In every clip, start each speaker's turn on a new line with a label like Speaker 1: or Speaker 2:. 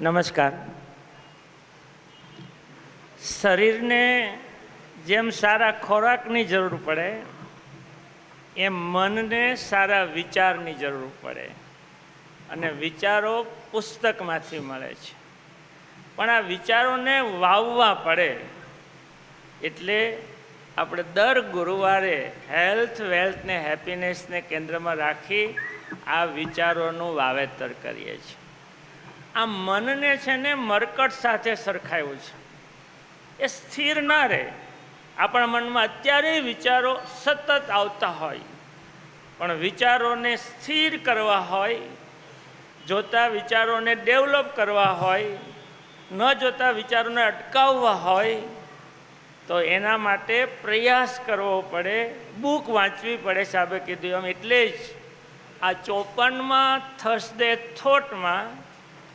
Speaker 1: નમસ્કાર. શરીરને જેમ સારા ખોરાકની જરૂર પડે, એમ મનને સારા વિચારની જરૂર પડે. અને વિચારો પુસ્તકમાંથી મળે છે. પણ આ વિચારોને વાવવા પડે એટલે આપણે દર ગુરુવારે હેલ્થ વેલ્થ ને હેપીનેસને કેન્દ્રમાં રાખી આ વિચારોનું વાવેતર કરીએ છીએ. આ મનને છે ને મરકટ સાથે સરખાયું છે. એ સ્થિર ના રહે. આપણા મનમાં અત્યારે વિચારો સતત આવતા હોય. પણ વિચારોને સ્થિર કરવા હોય, જોતા વિચારોને ડેવલપ કરવા હોય, ન જોતા વિચારોને અટકાવવા હોય, તો એના માટે પ્રયાસ કરવો પડે, બુક વાંચવી પડે સાહેબે કીધું એમ એટલે જ. આ ચોપનમાં થર્સડે થોટમાં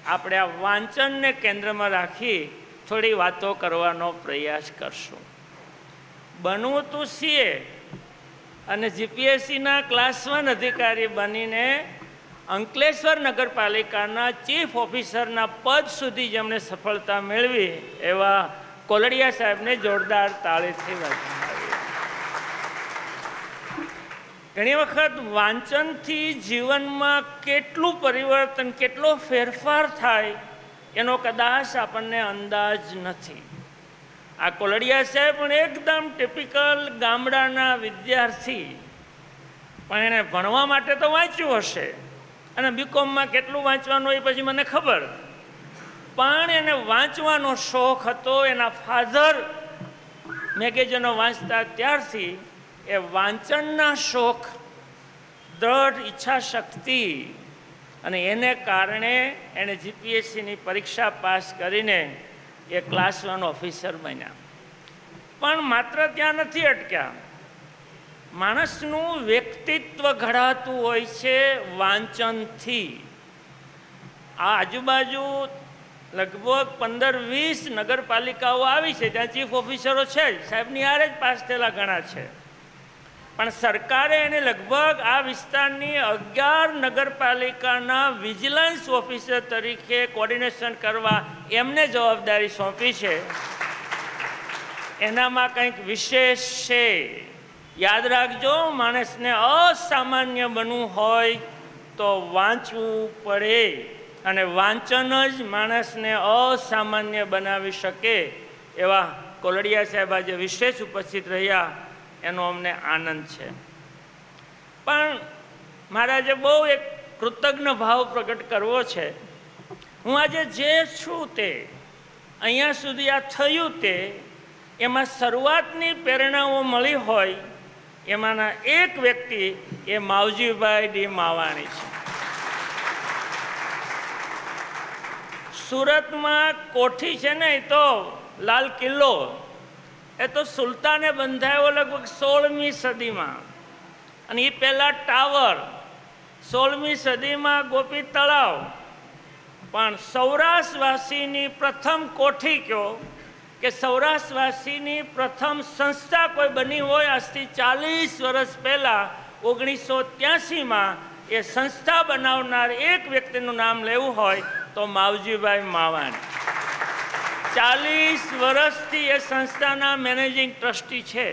Speaker 1: આપણે આ વાંચનને કેન્દ્રમાં રાખી થોડી વાતો કરવાનો પ્રયાસ કરશું. બનવું તું સીએ અને જીપીએસસીના ક્લાસ વન અધિકારી બનીને અંકલેશ્વર નગરપાલિકાના ચીફ ઓફિસરના પદ સુધી જેમણે સફળતા મેળવી એવા કોલડિયા સાહેબને જોરદાર તાળીથી વધાવી ઘણી વખત વાંચનથી જીવનમાં કેટલું પરિવર્તન, કેટલો ફેરફાર થાય, એનો કદાચ આપણને અંદાજ નથી. આ કોલડિયા સાહેબ પણ એકદમ ટિપિકલ ગામડાના વિદ્યાર્થી. પણ એણે ભણવા માટે તો વાંચ્યું હશે. અને બીકોમમાં કેટલું વાંચવાનું એ પછી મને ખબર. પણ એને વાંચવાનો શોખ હતો, એના ફાધર મેગેજનો વાંચતા ત્યારથી એ વાંચનના શોખ, દ્રઢ ઈચ્છા શક્તિ અને એને કારણે એણે જીપીએસસીની પરીક્ષા પાસ કરીને એ ક્લાસ વન ઓફિસર બન્યા. પણ માત્ર ત્યાં નથી અટક્યા. માણસનું વ્યક્તિત્વ ઘડાતું હોય છે વાંચનથી. આ આજુબાજુ લગભગ પંદર વીસ નગરપાલિકાઓ આવી છે, ત્યાં ચીફ ઓફિસરો છે જ. સાહેબની આરે જ પાસ થયેલા ઘણા છે. પણ સરકારે એને લગભગ આ વિસ્તારની અગિયાર નગરપાલિકાના વિજિલન્સ ઓફિસર તરીકે કોર્ડિનેશન કરવા એમને જવાબદારી સોંપી છે. એનામાં કંઈક વિશેષ છે. યાદ રાખજો, માણસને અસામાન્ય બનવું હોય તો વાંચવું પડે અને વાંચન જ માણસને અસામાન્ય બનાવી શકે એવા કોલડિયા સાહેબ આજે વિશેષ ઉપસ્થિત રહ્યા. એનો અમને આનંદ છે. પણ મારે આજે બહુ એક કૃતજ્ઞ ભાવ પ્રગટ કરવો છે. હું આજે જે છું તે, અહીંયા સુધી આ થયું તે, એમાં શરૂઆતની પ્રેરણાઓ મળી હોય, એમાંના એક વ્યક્તિ એ માવજીભાઈ ડી માવાણી છે. સુરતમાં કોઠી છે ને તો લાલ કિલ્લો. એ તો સુલતાને બંધાયો લગભગ સોળમી સદીમાં. અને એ પહેલાં ટાવર, સોળમી સદીમાં ગોપી તળાવ. પણ સૌરાષ્ટ્રવાસીની પ્રથમ કોઠી કયો કે સૌરાષ્ટ્રવાસીની પ્રથમ સંસ્થા કોઈ બની હોય આજથી ચાલીસ વર્ષ પહેલાં ઓગણીસો ત્યાસીમાં એ સંસ્થા બનાવનાર એક વ્યક્તિનું નામ લેવું હોય તો માવજીભાઈ માવાણી. ચાલીસ વર્ષથી એ સંસ્થાના મેનેજિંગ ટ્રસ્ટી છે.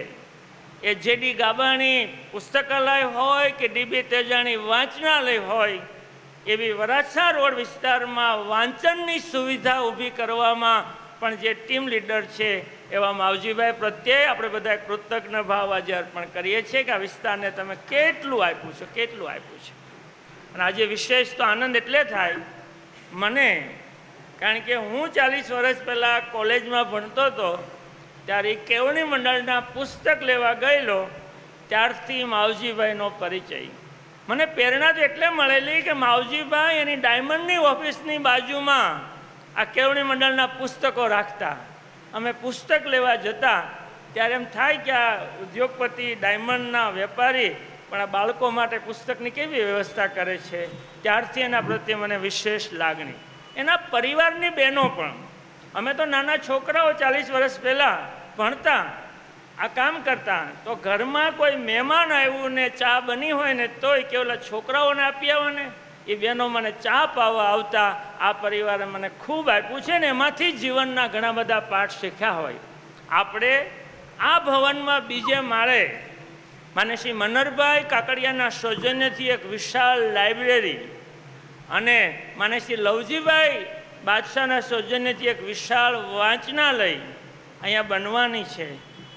Speaker 1: એ જે ડી ગાબાણી પુસ્તકાલય હોય કે ડીબી તેજાણી વાંચનાલય હોય, એવી વરાછા રોડ વિસ્તારમાં વાંચનની સુવિધા ઊભી કરવામાં પણ જે ટીમ લીડર છે, એવા માવજીભાઈ પ્રત્યે આપણે બધા કૃતજ્ઞ ભાવ આજે અર્પણ કરીએ છીએ કે આ વિસ્તારને તમે કેટલું આપ્યું છે, કેટલું આપ્યું છે. અને આજે વિશેષ તો આનંદ એટલે થાય, મને કારણ કે હું ચાલીસ વર્ષ પહેલાં કોલેજમાં ભણતો હતો, ત્યારે કેવણી મંડળના પુસ્તક લેવા ગયેલો, ત્યારથી માવજીભાઈનો પરિચય. મને પ્રેરણા તો એટલે મળેલી કે માવજીભાઈ એની ડાયમંડની ઓફિસની બાજુમાં આ કેવણી મંડળના પુસ્તકો રાખતા. અમે પુસ્તક લેવા જતા, ત્યારે એમ થાય કે આ ઉદ્યોગપતિ ડાયમંડના વેપારી પણ આ બાળકો માટે પુસ્તકની કેવી વ્યવસ્થા કરે છે? ત્યારથી એના પ્રત્યે મને વિશેષ લાગણી. એના પરિવારની બહેનો પણ. અમે તો નાના છોકરાઓ ચાલીસ વર્ષ પહેલાં ભણતા, આ કામ કરતા. તો ઘરમાં કોઈ મહેમાન આવ્યું ને ચા બની હોય ને તોય કે ઓલા છોકરાઓને આપી આવો એ બહેનો મને ચા પાવા આવતા. આ પરિવારે મને ખૂબ આપ્યું છે ને એમાંથી જીવનના ઘણા બધા પાઠ શીખ્યા હોય. આપણે આ ભવનમાં બીજે માળે માને શ્રી મનરભાઈ કાકડિયાના સૌજન્યથી એક વિશાળ લાઇબ્રેરી અને માને શ્રી લવજીભાઈ બાદશાહના સૌજન્યથી એક વિશાળ વાંચનાલય અહીંયા બનવાની છે.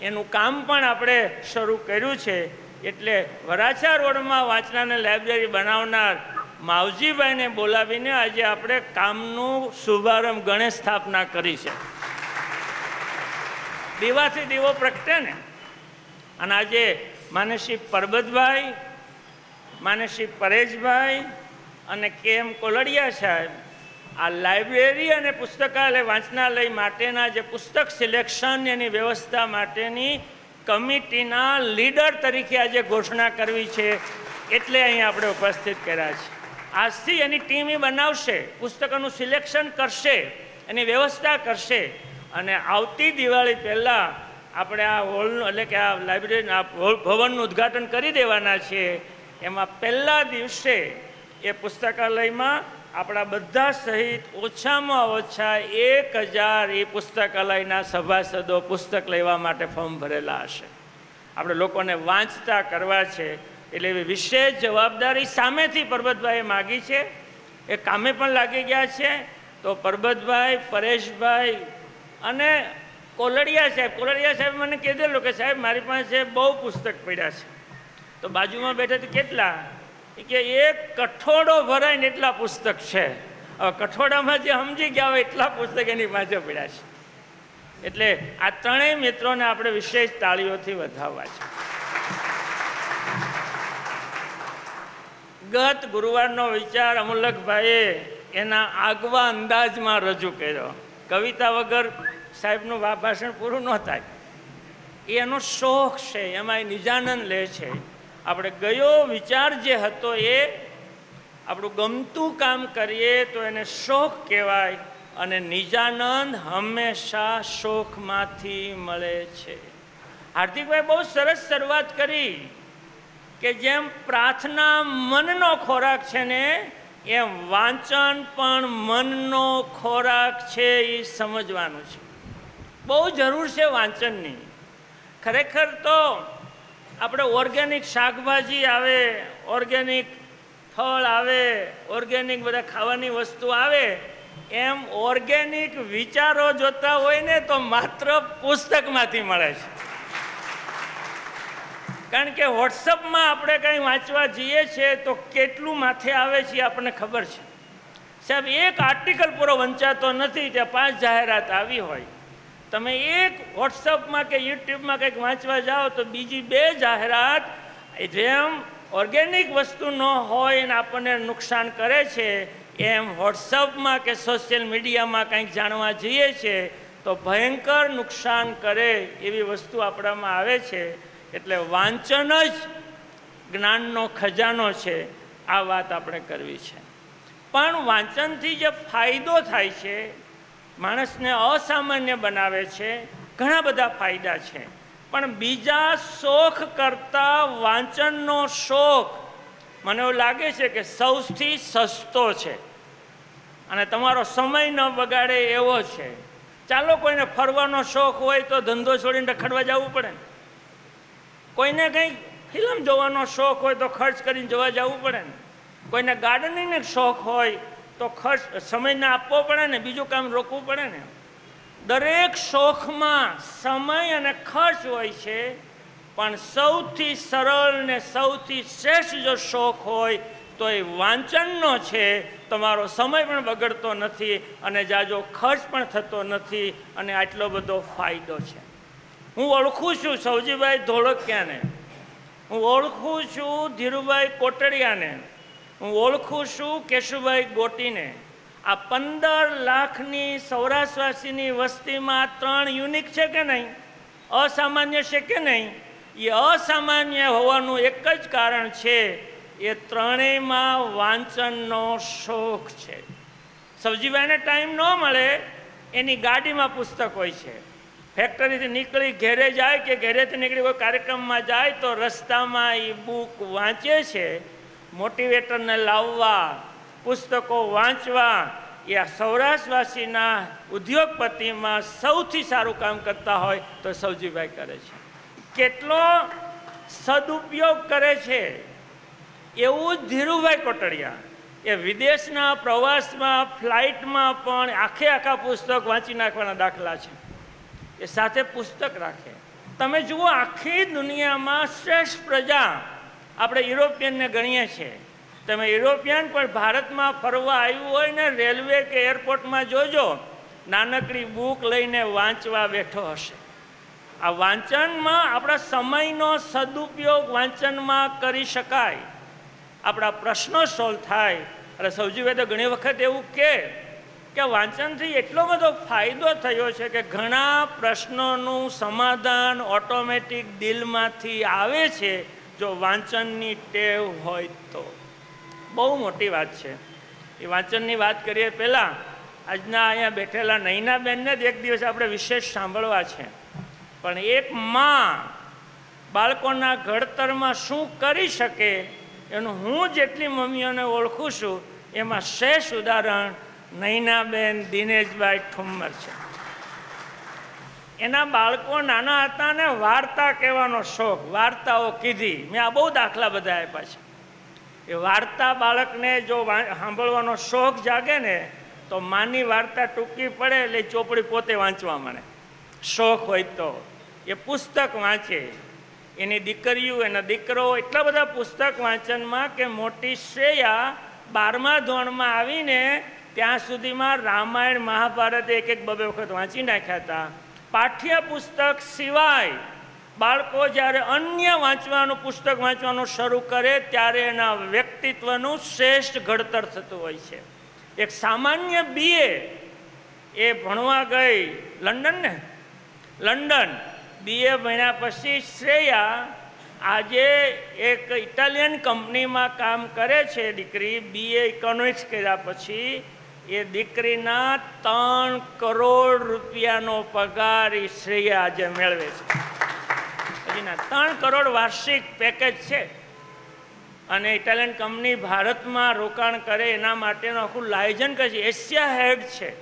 Speaker 1: એનું કામ પણ આપણે શરૂ કર્યું છે. એટલે વરાછા રોડમાં વાંચનાને લાઇબ્રેરી બનાવનાર માવજીભાઈને બોલાવીને આજે આપણે કામનું શુભારંભ ગણેશ સ્થાપના કરી છે. દીવાથી દીવો પ્રગટે ને. અને આજે માનસિંહ પરબતભાઈ માનસિંહ પરેશભાઈ અને કે એમ કોલડિયા સાહેબ, આ લાઇબ્રેરી અને પુસ્તકાલય વાંચનાલય માટેના જે પુસ્તક સિલેક્શન એની વ્યવસ્થા માટેની કમિટીના લીડર તરીકે આજે ઘોષણા કરવી છે એટલે અહીં આપણે ઉપસ્થિત કર્યા છે. આજથી એની ટીમ એ બનાવશે, પુસ્તકોનું સિલેક્શન કરશે, એની વ્યવસ્થા કરશે અને આવતી દિવાળી પહેલાં આપણે આ હોલનું એટલે કે આ લાઇબ્રેરી ભવનનું ઉદ્ઘાટન કરી દેવાના છીએ એમાં પહેલા દિવસે એ પુસ્તકાલયમાં આપણા બધા સહિત ઓછામાં ઓછા એક હજાર એ પુસ્તકાલયના સભાસદો પુસ્તક લેવા માટે ફોર્મ ભરેલા હશે. આપણે લોકોને વાંચતા કરવા છે, એટલે એવી વિશેષ જવાબદારી સામેથી પરબતભાઈએ માગી છે. એ કામે પણ લાગી ગયા છે. તો પરબતભાઈ, પરેશભાઈ અને કોલડિયા સાહેબ કોલડિયા સાહેબ મને કીધેલું કે સાહેબ, મારી પાસે બહુ પુસ્તક પડ્યા છે. તો બાજુમાં બેઠા કેટલા? કે એક કઠોળો ભરાય ને એટલા પુસ્તક છે. કઠોડામાં જે સમજી ગયા હોય એટલા પુસ્તક એની પાછળ પડ્યા છે. એટલે આ ત્રણેય મિત્રોને આપણે વિશેષ તાળીઓથી વધાવવા છે. ગત ગુરુવારનો વિચાર અમુલકભાઈએ એના આગવા અંદાજમાં રજૂ કર્યો. કવિતા વગર સાહેબનું ભાષણ પૂરું ન થાય. એનો શોખ છે, એમાં એ નિજાનંદ લે છે. આપણે ગયો વિચાર જે હતો એ, આપણું ગમતું કામ કરીએ તો એને શોખ કહેવાય અને નિજાનંદ હંમેશા શોખમાંથી મળે છે. હાર્દિકભાઈ બહુ સરસ શરૂઆત કરી કે જેમ પ્રાર્થના મનનો ખોરાક છે ને, એમ વાંચન પણ મનનો ખોરાક છે એ સમજવાનું છે. બહુ જરૂર છે વાંચનની. ખરેખર તો આપણે ઓર્ગેનિક શાકભાજી આવે, ઓર્ગેનિક ફળ આવે, ઓર્ગેનિક બધા ખાવાની વસ્તુ આવે, એમ ઓર્ગેનિક વિચારો જોતા હોય ને તો માત્ર પુસ્તકમાંથી મળે છે. કારણ કે વોટ્સઅપમાં આપણે કંઈ વાંચવા જઈએ છીએ તો કેટલું માથે આવે છે આપણને ખબર છે. સાહેબ, એક આર્ટિકલ પૂરો વંચાતો નથી, ત્યાં પાંચ જાહેરાત આવી હોય. તમે એક વોટ્સઅપમાં કે યુટ્યુબમાં કંઈક વાંચવા જાઓ તો બીજી બે જાહેરાત જેમ ઓર્ગેનિક વસ્તુ ન હોય અને આપણને નુકસાન કરે છે, એમ વોટ્સઅપમાં કે સોશિયલ મીડિયામાં કંઈક જાણવા જઈએ છીએ તો ભયંકર નુકસાન કરે એવી વસ્તુ આપણામાં આવે છે. એટલે વાંચન જ જ્ઞાનનો ખજાનો છે, આ વાત આપણે કરવી છે. પણ વાંચનથી જે ફાયદો થાય છે માણસને અસામાન્ય બનાવે છે, ઘણા બધા ફાયદા છે. પણ બીજા શોખ કરતાં વાંચનનો શોખ મને એવું લાગે છે કે સૌથી સસ્તો છે. અને તમારો સમય ન બગાડે એવો છે. ચાલો કોઈને ફરવાનો શોખ હોય તો ધંધો છોડીને રખડવા જવું પડે ને. કોઈને કંઈ ફિલ્મ જોવાનો શોખ હોય તો ખર્ચ કરીને જોવા જવું પડે ને. કોઈને ગાર્ડનિંગનો શોખ હોય તો ખર્ચ, સમયને આપવો પડે ને, બીજું કામ રોકવું પડે ને. દરેક શોખમાં સમય અને ખર્ચ હોય છે, પણ સૌથી સરળ ને સૌથી શ્રેષ્ઠ જો શોખ હોય, તો એ વાંચનનો છે. તમારો સમય પણ બગડતો નથી અને જાજો ખર્ચ પણ થતો નથી અને આટલો બધો ફાયદો છે. હું ઓળખું છું સૌજીભાઈ ધોળકિયાને. હું ઓળખું છું ધીરુભાઈ કોટડિયાને. હું ઓળખું છું કેશુભાઈ ગોટીને. આ પંદર લાખની સૌરાષ્ટ્રવાસીની વસ્તીમાં ત્રણ યુનિક છે કે નહીં? અસામાન્ય છે કે નહીં? એ અસામાન્ય હોવાનું એક જ કારણ છે, એ ત્રણેયમાં વાંચનનો શોખ છે. સબજીભાઈને ટાઈમ ન મળે, એની ગાડીમાં પુસ્તક હોય છે. ફેક્ટરીથી નીકળી, ઘેરે જાય કે ઘેરેથી નીકળી કોઈ કાર્યક્રમમાં જાય તો રસ્તામાં એ બુક વાંચે છે મોટિવેટરને લાવવા, પુસ્તકો વાંચવા, એ આ સૌરાષ્ટ્રવાસીના ઉદ્યોગપતિમાં સૌથી સારું કામ કરતા હોય તો સૌજીભાઈ કરે છે. કેટલો સદુપયોગ કરે છે એવું જ ધીરુભાઈ કોટડિયા. એ વિદેશના પ્રવાસમાં, ફ્લાઇટમાં પણ આખે આખા પુસ્તક વાંચી નાખવાના દાખલા છે. એ સાથે પુસ્તક રાખે. તમે જુઓ, આખી દુનિયામાં શ્રેષ્ઠ પ્રજા આપણે યુરોપિયનને ગણીએ છીએ. તમે યુરોપિયન પણ ભારતમાં ફરવા આવ્યું હોય ને રેલવે કે એરપોર્ટમાં જોજો, નાનકડી બુક લઈને વાંચવા બેઠો હશે. આ વાંચનમાં આપણા સમયનો સદુપયોગ વાંચનમાં કરી શકાય. આપણા પ્રશ્નો સોલ્વ થાય. અને સૌજીભાઈ તો ઘણી વખત એવું કહે કે વાંચનથી એટલો બધો ફાયદો થયો છે કે ઘણા પ્રશ્નોનું સમાધાન ઓટોમેટિક દિલમાંથી આવે છે. જો વાંચનની ટેવ હોય તો. બહુ મોટી વાત છે. એ વાંચનની વાત કરીએ પહેલાં, આજના અહીંયા બેઠેલા નૈનાબેનને જ એક દિવસ આપણે વિશેષ સાંભળવા છે. પણ એક માં બાળકોના ઘડતરમાં શું કરી શકે એનું હું જેટલી મમ્મીઓને ઓળખું છું, એમાં શેષ ઉદાહરણ નૈનાબેન દિનેશભાઈ ઠુમ્મર છે. એના બાળકો નાના હતા ને વાર્તા કહેવાનો શોખ, વાર્તાઓ કીધી. મેં આ બહુ દાખલા બધા આપ્યા છે. એ વાર્તા બાળકને જો સાંભળવાનો શોખ જાગે ને, તો માની વાર્તા ટૂંકી પડે એટલે ચોપડી પોતે વાંચવા મળે શોખ હોય તો. એ પુસ્તક વાંચે. એની દીકરીઓ, એના દીકરો એટલા બધા પુસ્તક વાંચનમાં કે મોટી શ્રેયા બારમા ધોરણમાં આવીને ત્યાં સુધીમાં રામાયણ, મહાભારત એક એક બબે વખત વાંચી નાખ્યા હતા. પાઠ્ય પુસ્તક સિવાય બાળકો જ્યારે અન્ય વાંચવાનું પુસ્તક વાંચવાનું શરૂ કરે ત્યારે એના વ્યક્તિત્વનું શ્રેષ્ઠ ઘડતર થતું હોય છે. એક સામાન્ય બીએ એ ભણવા ગઈ લંડન ને? લંડન. બીએ ભણ્યા પછી શ્રેયા આજે એક ઇટાલિયન કંપનીમાં કામ કરે છે, દીકરી. બીએ ઇકોનોમિક્સ કર્યા પછી એ દીકરીના ત્રણ કરોડ રૂપિયાનો પગાર એ શ્રેયા આજે મેળવે છે. હજીના ત્રણ કરોડ વાર્ષિક પેકેજ છે. અને ઇટાલિયન કંપની ભારતમાં રોકાણ કરે એના માટેનું આખું લાયોજન કરે છે. એશિયા હેડ છે.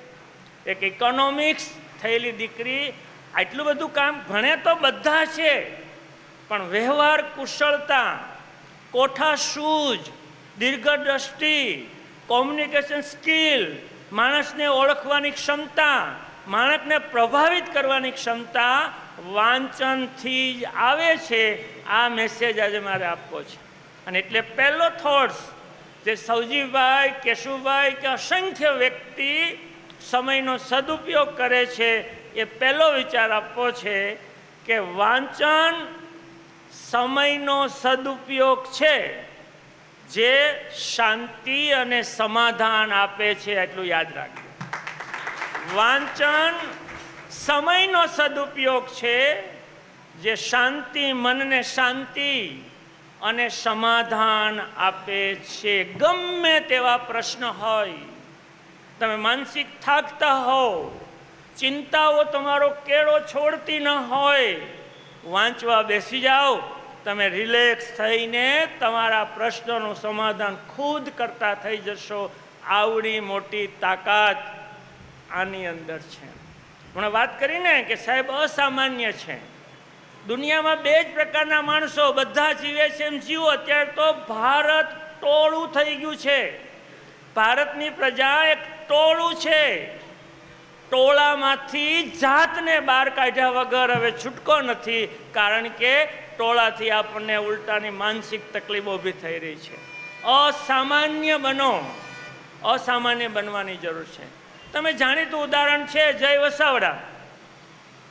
Speaker 1: એક ઇકોનોમિક્સ થયેલી દીકરી આટલું બધું કામ ભણે તો બધા છે. પણ વ્યવહાર કુશળતા, કોઠા સૂઝ, દીર્ઘદ્રષ્ટિ કોમ્યુનિકેશન સ્કિલ માણસને ઓળખવાની ક્ષમતા, માણસને પ્રભાવિત કરવાની ક્ષમતા વાંચનથી જ આવે છે. આ મેસેજ આજે મારે આપવો છે. અને એટલે પહેલો થોટ્સ જે સૌજીભાઈ કેશુભાઈ કે અસંખ્ય વ્યક્તિ સમયનો સદુપયોગ કરે છે, એ પહેલો વિચાર આપવો છે કે વાંચન સમયનો સદુપયોગ છે. જે શાંતિ અને સમાધાન આપે છે એટલું યાદ રાખજો. વાંચન સમયનો સદુપયોગ છે, જે શાંતિ, મનને શાંતિ અને સમાધાન આપે છે. ગમે તેવા પ્રશ્ન હોય, તમે માનસિક થાકતા હો ચિંતાઓ તમારો કેળો છોડતી ન હોય, વાંચવા બેસી જાઓ. તમે રિલેક્સ થઈને તમારા પ્રશ્નોનું સમાધાન ખુદ કરતા થઈ જશો. આવડી મોટી તાકાત આની અંદર છે. હમણાં વાત કરીને કે સાહેબ અસામાન્ય છે. દુનિયામાં બે જ પ્રકારના માણસો બધા જીવે છે એમ જીવો, અત્યારે તો ભારત ટોળું થઈ ગયું છે. ભારતની પ્રજા એક ટોળું છે. ટોળામાંથી જાતને બહાર કાઢ્યા વગર હવે છૂટકો નથી. કારણ કે ટોળાથી આપણને ઉલટાની માનસિક તકલીફો ઊભી થઈ રહી છે. અસામાન્ય બનો. અસામાન્ય બનવાની જરૂર છે. તમે જાણીતું ઉદાહરણ છે જય વસાવડા.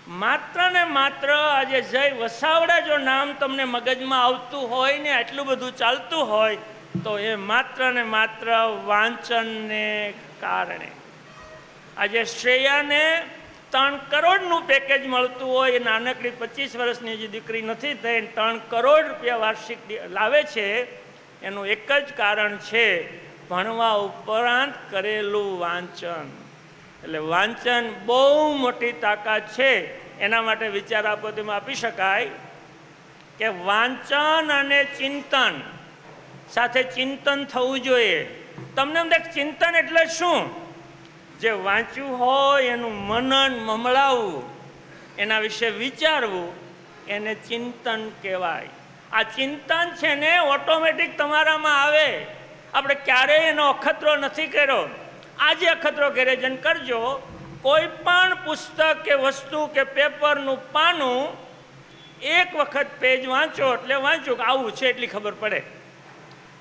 Speaker 1: માત્ર ને માત્ર આજે જય વસાવડા જો નામ તમને મગજમાં આવતું હોય ને આટલું બધું ચાલતું હોય, તો એ માત્ર ને માત્ર વાંચનને કારણે. આજે શ્રેયાને ત્રણ કરોડનું પેકેજ મળતું હોય, એ નાનકડી પચીસ વર્ષની જે દીકરી નથી થઈ ત્રણ કરોડ રૂપિયા વાર્ષિક લાવે છે, એનું એક જ કારણ છે ભણવા ઉપરાંત કરેલું વાંચન. એટલે વાંચન બહુ મોટી તાકાત છે. એના માટે વિચાર આપો આપી શકાય કે વાંચન અને ચિંતન સાથે ચિંતન થવું જોઈએ. તમને એમ ચિંતન એટલે શું? જે વાંચ્યું હોય એનું મનન મમળાવવું એના વિશે વિચારવું, એને ચિંતન કહેવાય. આ ચિંતન છે ને ઓટોમેટિક તમારામાં આવે. આપણે ક્યારેય એનો અખતરો નથી કર્યો. આજે અખતરો ગેરેજન જન કરજો. કોઈ પણ પુસ્તક કે વસ્તુ કે પેપરનું પાનું એક વખત પેજ વાંચો એટલે વાંચો કે આવું છે એટલી ખબર પડે.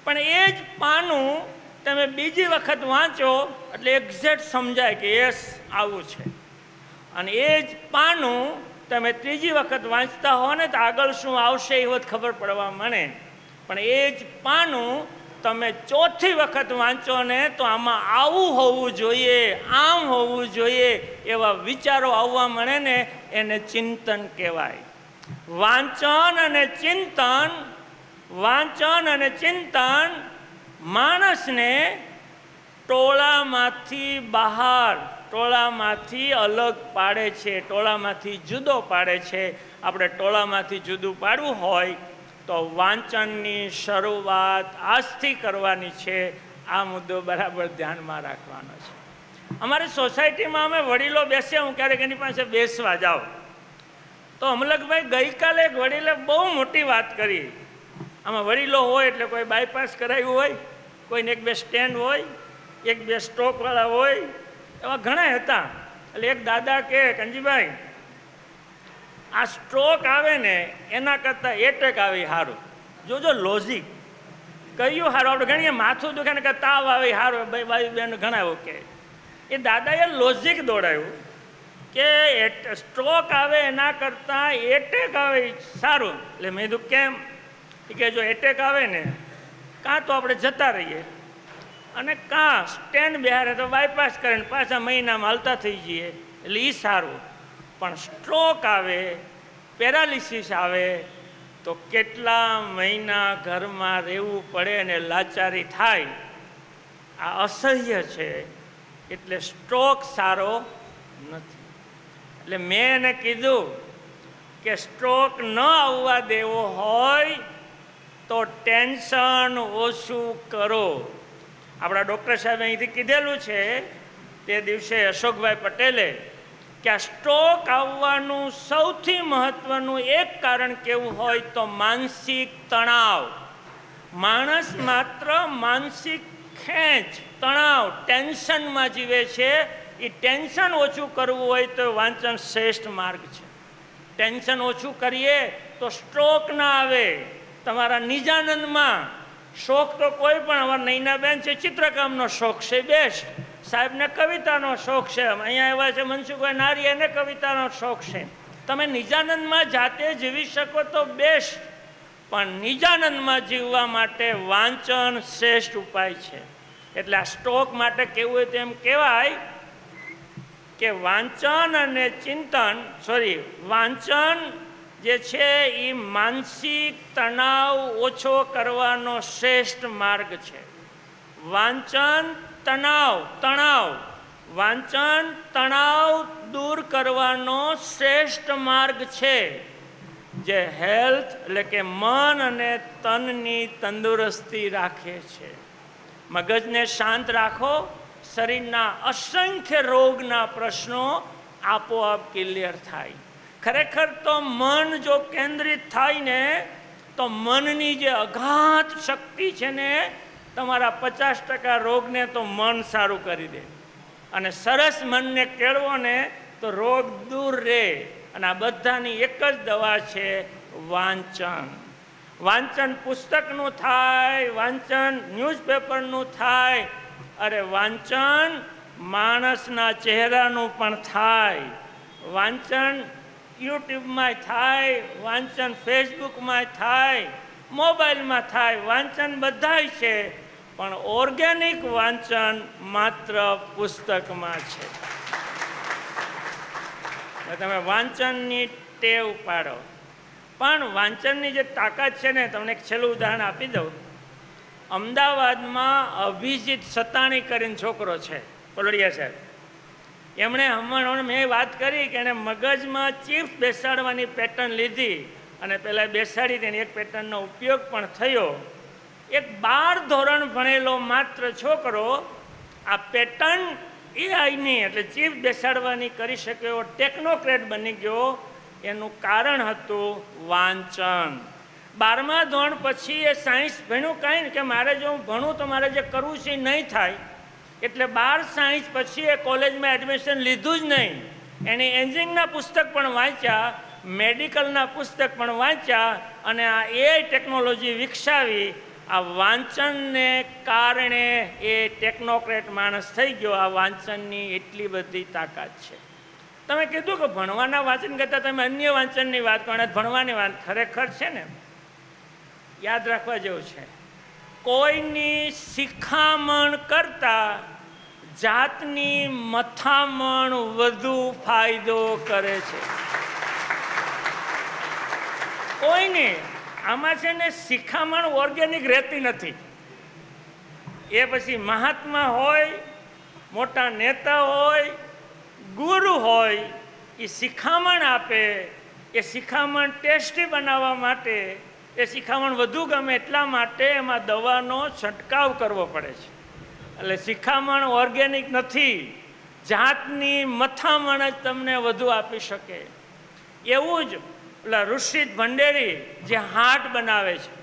Speaker 1: પણ એ જ પાનું તમે બીજી વખત વાંચો એટલે એક્ઝેક્ટ સમજાય કે યસ આવું છે. અને એ જ પાનું તમે ત્રીજી વખત વાંચતા હો ને તો આગળ શું આવશે એ વખત ખબર પડવા મળે પણ એ જ પાનું તમે ચોથી વખત વાંચો ને તો આમાં આવું હોવું જોઈએ, આમ હોવું જોઈએ એવા વિચારો આવવા મળે ને એને ચિંતન કહેવાય. વાંચન અને ચિંતન, વાંચન અને ચિંતન માણસને ટોળામાંથી બહાર, ટોળામાંથી અલગ પાડે છે, ટોળામાંથી જુદો પાડે છે. આપણે ટોળામાંથી જુદું પાડવું હોય તો વાંચનની શરૂઆત આજથી કરવાની છે. આ મુદ્દો બરાબર ધ્યાનમાં રાખવાનો છે. અમારી સોસાયટીમાં અમે વડીલો બેસ્યા હું ક્યારેક એની પાસે બેસવા જાઉં. તો અમલકભાઈ ગઈકાલે એક વડીલે બહુ મોટી વાત કરી. આમાં વડીલો હોય એટલે કોઈ બાયપાસ કરાવ્યું હોય, કોઈને એક બે સ્ટેન્ડ હોય એક બે સ્ટોકવાળા હોય, એવા ઘણા હતા. એટલે એક દાદા કે, કંજીભાઈ, આ સ્ટ્રોક આવે ને, એના કરતાં એટેક આવે સારું જોજો લોજિક કયું સારું આપણે ગણીએ માથું દુખે ને કે તાવ આવે સારું ભાઈ ભાઈ, બેન ઘણા એવું કહે. એ દાદાએ લોજિક દોડાયું કે સ્ટ્રોક આવે એના કરતાં એટેક આવે સારું. એટલે મેં કીધું, કેમ? કે જો એટેક આવે ને, કાં તો આપણે જતા રહીએ. અને કાં સ્ટેન્ડ બિહારે તો બાયપાસ કરે ને પાછા મહિનામાં હાલતા થઈ જઈએ. એટલે એ સારું. પણ સ્ટ્રોક આવે પેરાલિસિસ આવે, તો કેટલા મહિના ઘરમાં રહેવું પડે અને લાચારી થાય? આ અસહ્ય છે. એટલે સ્ટ્રોક સારો નથી. એટલે મેં એને કીધું કે સ્ટ્રોક ન આવવા દેવો હોય તો ટેન્શન ઓછું કરો. આપણા ડૉક્ટર સાહેબે અહીંથી કીધેલું છે, તે દિવસે અશોકભાઈ પટેલે કે આ સ્ટ્રોક આવવાનું સૌથી મહત્ત્વનું એક કારણ કેવું હોય તો માનસિક તણાવ. માણસ માત્ર માનસિક ખેંચ, તણાવ, ટેન્શનમાં જીવે છે. એ ટેન્શન ઓછું કરવું હોય તો વાંચન શ્રેષ્ઠ માર્ગ છે. ટેન્શન ઓછું કરીએ તો સ્ટ્રોક ના આવે. તમારા નિજાનંદમાં શોખ તો કોઈ પણ, અમારા નૈનાબેન છે, ચિત્રકામનો શોખ છે બેસ્ટ સાહેબને કવિતાનો શોખ છે. અહીંયા એવા છે મનસુખભાઈ નારી, એને કવિતાનો શોખ છે. તમે નિજાનંદમાં જાતે જીવી શકો તો બેસ્ટ પણ નિજાનંદમાં જીવવા માટે વાંચન શ્રેષ્ઠ ઉપાય છે. એટલે આ સ્ટોક માટે કેવું હોય તેમ કહેવાય કે વાંચન અને ચિંતન, સોરી, વાંચન જે છે એ માનસિક તણાવ ઓછો કરવાનો શ્રેષ્ઠ માર્ગ છે. વાંચન, તણાવ તણાવ. વાંચન, તણાવ દૂર કરવાનો શ્રેષ્ઠ માર્ગ છે. જે હેલ્થ એટલે કે મન અને તનની તંદુરસ્તી રાખે છે. મગજને શાંત રાખો. શરીરના અસંખ્ય રોગના પ્રશ્નો આપોઆપ ક્લિયર થાય. ખરેખર તો મન જો કેન્દ્રિત થાય ને તો મનની જે અઘાત શક્તિ છે ને, તમારા પચાસ ટકા રોગને તો મન સારું કરી દે. અને સરસ મનને કેળવો ને, તો રોગ દૂર રહે અને આ બધાની એક જ દવા છે વાંચન. વાંચન પુસ્તકનું થાય, વાંચન ન્યૂઝપેપરનું થાય. અરે વાંચન માણસના ચહેરાનું પણ થાય. વાંચન યુટ્યુબમાં થાય, વાંચન ફેસબુકમાં થાય, મોબાઈલમાં થાય, વાંચન બધાય છે, પણ ઓર્ગેનિક વાંચન માત્ર પુસ્તકમાં છે. તમે વાંચનની ટેવ પાડો. પણ વાંચનની જે તાકાત છે ને, તમને એક છેલ્લું ઉદાહરણ આપી દઉં. અમદાવાદમાં અભિજીત સતાણી કરીને છોકરો છે કોલડિયા સાહેબ. એમણે હમણાં મેં વાત કરી કે એણે મગજમાં ચીફ બેસાડવાની પેટર્ન લીધી અને પહેલાં બેસાડી તેની એક પેટર્નનો ઉપયોગ પણ થયો. એક બાર ધોરણ ભણેલો માત્ર છોકરો આ પેટર્ન એઆઈની એટલે ચીફ બેસાડવાની કરી શકે એવો ટેકનોક્રેટ બની ગયો. એનું કારણ હતું વાંચન. બારમા ધોરણ પછી એ સાયન્સ ભણ્યું કાંઈ કે મારે જો હું ભણું તો મારે જે કરવું છે એ નહીં થાય. એટલે બાર સાયન્સ પછી એ કોલેજમાં એડમિશન લીધું જ નહીં. એણે એન્જિનિયરિંગના પુસ્તક પણ વાંચ્યા, મેડિકલના પુસ્તક પણ વાંચ્યા અને આ એઆઈ ટેકનોલોજી વિકસાવી, આ વાંચનને કારણે એ ટેકનોક્રેટ માણસ થઈ ગયો. આ વાંચનની એટલી બધી તાકાત છે. તમે કીધું કે ભણવાના વાંચન કરતાં તમે અન્ય વાંચનની વાત કરો ભણવાની વાત ખરેખર છે ને? યાદ રાખવા જેવું છે. કોઈની શિખામણ કરતા જાતની મથામણ વધુ ફાયદો કરે છે. કોઈને આમાં છે ને શિખામણ ઓર્ગેનિક રહેતી નથી. એ પછી મહાત્મા હોય, મોટા નેતા હોય, ગુરુ હોય, એ શિખામણ આપે, એ શિખામણ ટેસ્ટી બનાવવા માટે, એ શિખામણ વધુ ગમે એટલા માટે એમાં દવાનો છંટકાવ કરવો પડે છે. એટલે શિખામણ ઓર્ગેનિક નથી. જાતની મથામણ જ તમને વધુ આપી શકે. એવું જ પેલા ઋષિત ભંડેરી જે હાર્ટ બનાવે છે.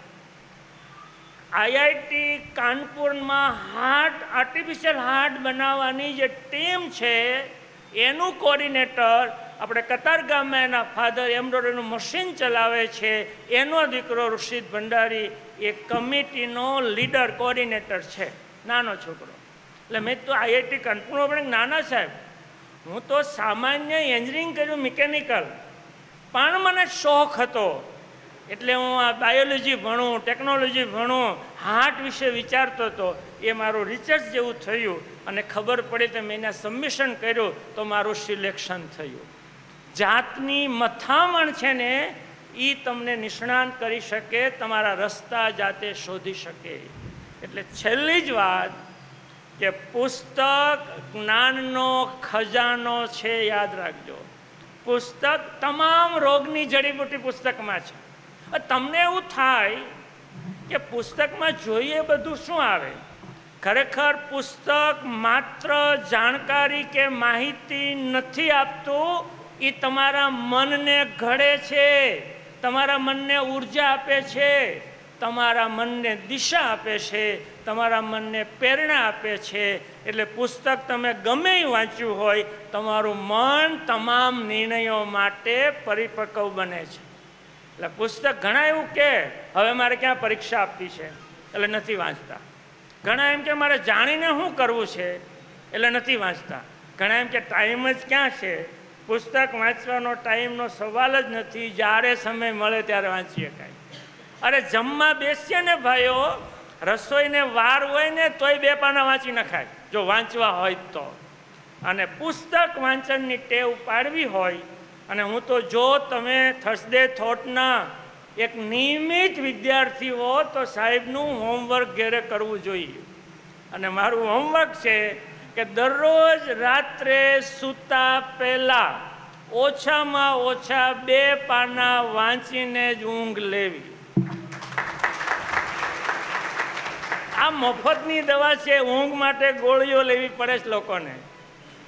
Speaker 1: આઈઆઈટી કાનપુરમાં હાર્ટ આર્ટિફિશિયલ હાર્ટ બનાવવાની જે ટીમ છે, એનું કોર્ડિનેટર આપણે કતાર ગામમાં એના ફાધર એમ્બ્રોડરીનું મશીન ચલાવે છે. એનો દીકરો ઋષિત ભંડારી એ કમિટીનો લીડર કોર્ડિનેટર છે. નાનો છોકરો. એટલે મેં તો આઈઆઈટી કાનપુરમાં પણ નાના સાહેબ. હું તો સામાન્ય એન્જિનિયરિંગ કર્યું, મિકેનિકલ. પણ મને શોખ હતો. એટલે હું આ બાયોલોજી ભણું, ટેકનોલોજી ભણું, હાર્ટ વિશે વિચારતો હતો. એ મારું રિસર્ચ જેવું થયું અને ખબર પડી તો મેં એના સબમિશન કર્યું તો મારું સિલેક્શન થયું. જાતની મથામણ છે ને એ તમને નિષ્ણાંત કરી શકે, તમારા રસ્તા જાતે શોધી શકે. એટલે છેલ્લી જ વાત કે પુસ્તક જ્ઞાનનો ખજાનો છે, યાદ રાખજો. પુસ્તક તમામ રોગની જડીબુટી પુસ્તકમાં છે. તમને એવું થાય કે પુસ્તકમાં જોઈએ બધું શું આવે? ખરેખર પુસ્તક માત્ર જાણકારી કે માહિતી નથી આપતું એ તમારા મનને ઘડે છે, તમારા મનને ઊર્જા આપે છે. તમારા મનને દિશા આપે છે, તમારા મનને પ્રેરણા આપે છે, એટલે પુસ્તક તમે ગમે વાંચ્યું હોય, તમારું મન તમામ નિર્ણયો માટે પરિપક્વ બને છે. એટલે પુસ્તક ઘણા એવું કે, હવે મારે ક્યાં પરીક્ષા આપવી છે? એટલે નથી વાંચતા. ઘણા એમ કે, મારે જાણીને શું કરવું છે? એટલે નથી વાંચતા. ઘણા એમ કે, ટાઈમ જ ક્યાં છે? પુસ્તક વાંચવાનો ટાઈમનો સવાલ જ નથી. જ્યારે સમય મળે ત્યારે વાંચીએ કાંઈ. અરે જમવા બેસીએ ને ભાઈઓ, રસોઈને વાર હોય ને તોય બે પાના વાંચી નખાય. જો વાંચવા હોય તો. અને પુસ્તક વાંચનની ટેવ પાડવી હોય, અને હું તો જો તમે થર્સડે થોટના એક નિયમિત વિદ્યાર્થી હો, તો સાહેબનું હોમવર્ક ઘેરે કરવું જોઈએ. અને મારું હોમવર્ક છે કે દરરોજ રાત્રે સૂતા પહેલાં ઓછામાં ઓછા બે પાના વાંચીને જ ઊંઘ લેવી. આ મફતની દવા છે, ઊંઘ માટે ગોળીઓ લેવી પડે છે લોકોને.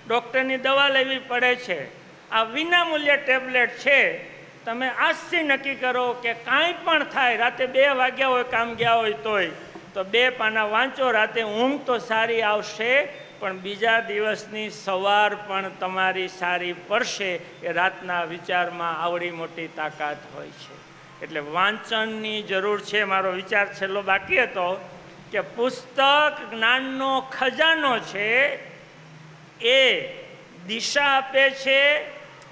Speaker 1: ડૉક્ટરની દવા લેવી પડે છે. આ વિનામૂલ્ય ટેબ્લેટ છે. તમે આજથી નક્કી કરો કે કાંઈ પણ થાય, રાતે બે વાગ્યા હોય, કામ ગયા હોય તોય, તો બે પાના વાંચો, રાતે ઊંઘ તો સારી આવશે, પણ બીજા દિવસની સવાર પણ તમારી સારી પડશે, એ રાતના વિચારમાં આવડી મોટી તાકાત હોય છે. એટલે વાંચનની જરૂર છે, મારો વિચાર છેલ્લો બાકી હતો કે પુસ્તક જ્ઞાનનો ખજાનો છે, એ દિશા આપે છે,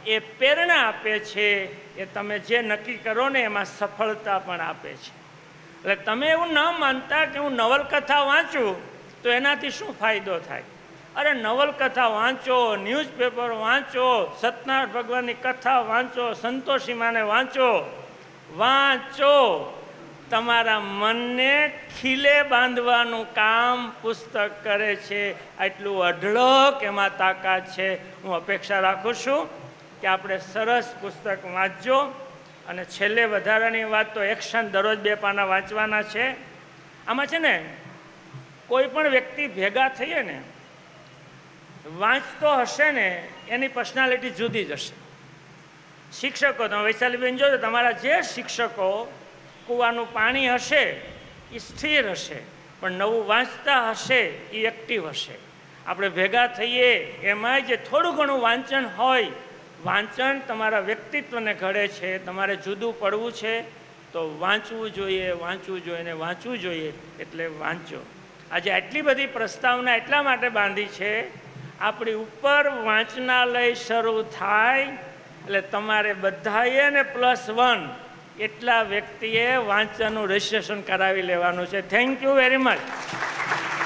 Speaker 1: એ પ્રેરણા આપે છે, એ તમે જે નક્કી કરો ને એમાં સફળતા પણ આપે છે. એટલે તમે એવું ન માનતા કે હું નવલકથા વાંચું, તો એનાથી શું ફાયદો થાય? અરે નવલકથા વાંચો, ન્યૂઝપેપર વાંચો, સત્યનારાયણ ભગવાનની કથા વાંચો સંતોષીમાને વાંચો વાંચો. તમારા મનને ખીલે બાંધવાનું કામ પુસ્તક કરે છે. આટલું અઢળક એમાં તાકાત છે. હું અપેક્ષા રાખું છું કે આપણે સરસ પુસ્તક વાંચજો. અને છેલ્લે વધારાની વાત તો એક્શન દરરોજ બે પાના વાંચવાના છે. આમાં છે ને, કોઈ પણ વ્યક્તિ ભેગા થઈએ ને, વાંચતો હશે ને, એની પર્સનાલિટી જુદી જ હશે. શિક્ષકો, તમે વૈશાલીબેન જોજો, તમારા જે શિક્ષકો કૂવાનું પાણી હશે એ સ્થિર હશે, પણ નવું વાંચતા હશે એ એક્ટિવ હશે. આપણે ભેગા થઈએ એમાં જે થોડું ઘણું વાંચન હોય, વાંચન તમારા વ્યક્તિત્વને ઘડે છે, તમારે જુદું પડવું છે, તો વાંચવું જોઈએ વાંચવું જોઈએ ને વાંચવું જોઈએ, એટલે વાંચો. આજે આટલી બધી પ્રસ્તાવના એટલા માટે બાંધી છે, આપણી ઉપર વાંચનાલય શરૂ થાય એટલે તમારે બધાએ ને પ્લસ વન એટલા વ્યક્તિએ વાંચનનું રજિસ્ટ્રેશન કરાવી લેવાનું છે. Thank you very much